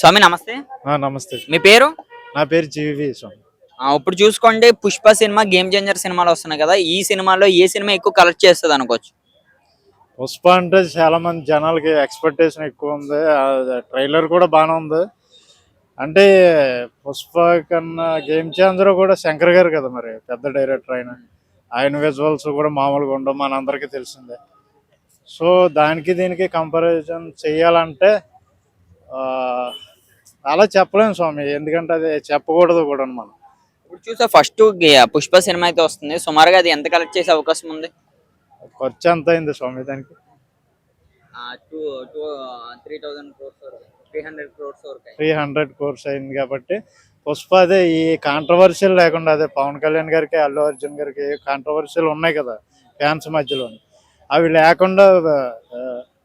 స్వామి నమస్తే. నమస్తే. మీ పేరు? నా పేరు జీవి స్వామి. ఇప్పుడు చూసుకోండి పుష్ప సినిమా గేమ్ చేంజర్ సినిమాలు వస్తున్నాయి కదా. ఈ సినిమాలో ఏ సినిమా ఎక్కువ కలెక్ట్ చేస్తుంది అనుకోవచ్చు? పుష్ప అంటే చాలా మంది జనాలకి ఎక్స్పెక్టేషన్ ఎక్కువ ఉంది. ట్రైలర్ కూడా బాగానే ఉంది. అంటే పుష్ప కన్నా గేమ్ చేంజర్ కూడా శంకర్ గారు కదా మరి పెద్ద డైరెక్టర్ ఆయన. ఆయన విజువల్స్ కూడా మామూలుగా ఉండవు మనందరికీ తెలిసిందే. సో దానికి దీనికి కంపారిజన్ చేయాలంటే అలా చెప్పలేము స్వామి ఎందుకంటే అది చెప్పకూడదు కూడా మనం. ఇప్పుడు చూసా ఫస్ట్ పుష్ప సినిమా అయితే వస్తుంది. సుమారుగా అది ఎంత కలెక్ట్ చేసే అవకాశం ఉంది? ఖర్చు ఎంత అయింది స్వామి దానికి? Two two three thousand crores three hundred crores వరకు త్రీ హండ్రెడ్ కోర్స్ అయింది కాబట్టి పుష్ప అదే ఈ కాంట్రవర్షియల్ లేకుండా అదే పవన్ కళ్యాణ్ గారికి అల్లు అర్జున్ గారికి కాంట్రవర్షియల్ ఉన్నాయి కదా ఫ్యాన్స్ మధ్యలో అవి లేకుండా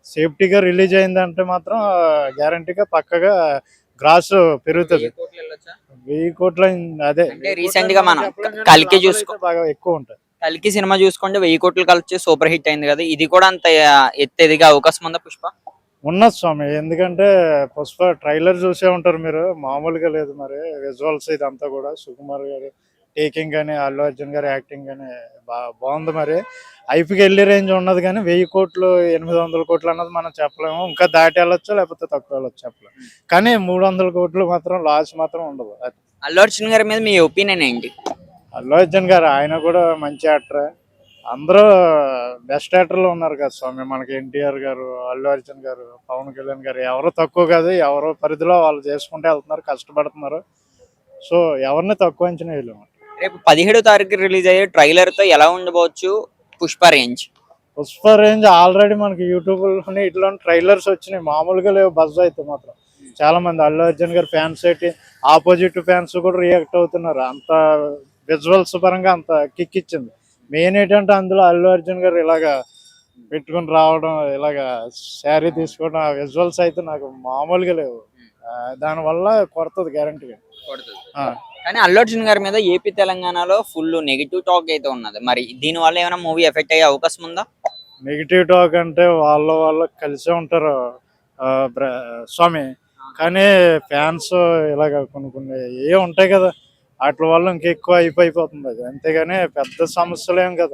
సేఫ్టీగా రిలీజ్ అయిందంటే మాత్రం గ్యారంటీగా పక్కగా గ్రాస్ పెరుగుతుంది. వెయ్యి కోట్ల అదే. recent గా మనం కలికి చూసుకో- బాగా ఎక్కువ ఉంటాయి కలికి సినిమా చూసుకుంటే వెయ్యి కోట్లు కలెక్ట్ చేసి సూపర్ హిట్ అయింది కదా. ఇది కూడా అంత ఎత్తు ఎదిగే అవకాశం ఉందా పుష్ప? ఉన్నది స్వామి. ఎందుకంటే పుష్ప ట్రైలర్ చూసే ఉంటారు మీరు. మామూలుగా లేదు మరి. విజువల్స్ ఇదంతా కూడా. సుకుమార్ గారు టేకింగ్ కానీ అల్లు అర్జున్ గారి యాక్టింగ్ కానీ బాగుంది మరి. ఐపీకి వెళ్ళే రేంజ్ ఉన్నది కానీ వెయ్యి కోట్లు ఎనిమిది వందల కోట్లు అన్నది మనం చెప్పలేము. ఇంకా దాటి వెళ్ళొచ్చు లేకపోతే తక్కువ వెళ్ళొచ్చు చెప్పలేము. కానీ మూడు వందల కోట్లు మాత్రం లాస్ మాత్రం ఉండదు. అల్లు అర్జున్ గారి మీద మీ ఒపీనియన్ ఏంటి? అల్లు అర్జున్ గారు ఆయన కూడా మంచి యాక్టర్ అందరూ బెస్ట్ యాక్టర్లు ఉన్నారు కదా స్వామి. మనకి ఎన్టీఆర్ గారు అల్లు అర్జున్ గారు పవన్ కళ్యాణ్ గారు ఎవరు తక్కువ కాదు ఎవరు పరిధిలో వాళ్ళు చేసుకుంటూ వెళ్తున్నారు కష్టపడుతున్నారు. సో ఎవరిని తక్కువ అంచనా వేయలేము. రేపు పదిహేడో తారీఖు రిలీజ్ అయ్యే ట్రైలర్తో ఎలా ఉండబోవచ్చు Pushpa range? Pushpa range already మనకి యూట్యూబ్లోనే ఇట్లా ట్రైలర్స్ వచ్చినాయి. మామూలుగా లేవు బజ్ అయితే మాత్రం. చాలా మంది అల్లు అర్జున్ గారు ఫ్యాన్స్ అయితే ఆపోజిట్ ఫ్యాన్స్ కూడా రియాక్ట్ అవుతున్నారు. అంత విజువల్స్ పరంగా అంత కిక్ ఇచ్చింది. మెయిన్ ఏంటంటే అందులో అల్లు అర్జున్ గారు ఇలాగా పెట్టుకుని రావడం ఇలాగా శారీ తీసుకోవడం ఆ విజువల్స్ అయితే నాకు మామూలుగా లేవు. దానివల్ల కొడుతుంది గ్యారంటీగా కానీ అల్లు అర్జున్ గారి మీద ఏపీ తెలంగాణలో ఫుల్ నెగిటివ్ టాక్ అయితే ఉన్నది. మరి దీని వల్ల ఏమైనా మూవీ ఎఫెక్ట్ అయ్యే అవకాశం ఉందా? నెగిటివ్ టాక్ అంటే వాళ్ళ వాళ్ళు కలిసే ఉంటారు స్వామి. కానీ ఫ్యాన్స్ ఇలాగ కొన్ని కొన్ని ఏ ఉంటాయి కదా వాటి వల్ల ఇంకెక్కువ అయిపోయిపోతుంది అది. అంతేగాని పెద్ద సమస్యలు ఏం కదా